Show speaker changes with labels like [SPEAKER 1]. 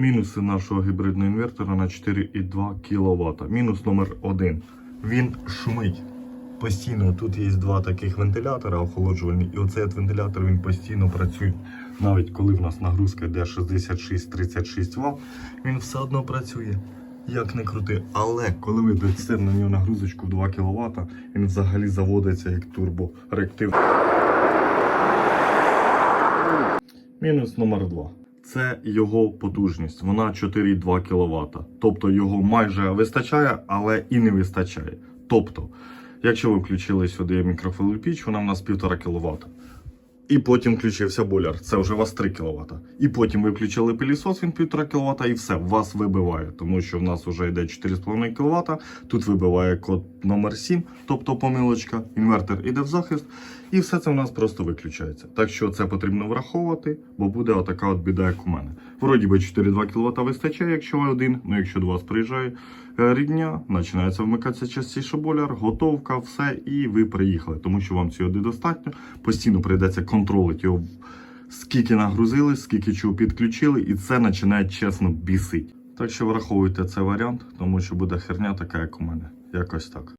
[SPEAKER 1] Мінуси нашого гібридного інвертора на 4,2 кВт. Мінус номер один. Він шумить. Постійно тут є два таких вентилятора охолоджувальні, і оцей вентилятор він постійно працює. Навіть коли в нас нагрузка йде 66-36 Вт, він все одно працює. Як не крути. Але коли ви дасте на нього нагрузочку в 2 кВт, він взагалі заводиться як турбореактив. Мінус номер 2. Це його потужність. Вона 4,2 кВт. Тобто його майже вистачає, але і не вистачає. Тобто, якщо ви включили сюди мікрофилипіч, вона в нас 1,5 кВт. І потім включився бойлер, це вже у вас 3 кВт. І потім ви включили пилісос, він 1,5 кВт і все, вас вибиває, тому що в нас вже йде 4,5 кВт. Тут вибиває код номер 7, тобто помилочка, інвертор іде в захист, і все це в нас просто виключається. Так що це потрібно враховувати, бо буде отака от біда, як у мене. Вроді би 4,2 кВт вистачає, якщо ви один, ну якщо до вас приїжджає е, рідня, починається вмикатися частіше боляр, готовка, все, і ви приїхали, тому що вам цього недостатньо. Постійно прийдеться контролити його, скільки нагрузили, скільки чого підключили, і це починає чесно бісить. Так що враховуйте цей варіант, тому що буде херня така, як у мене. Якось так.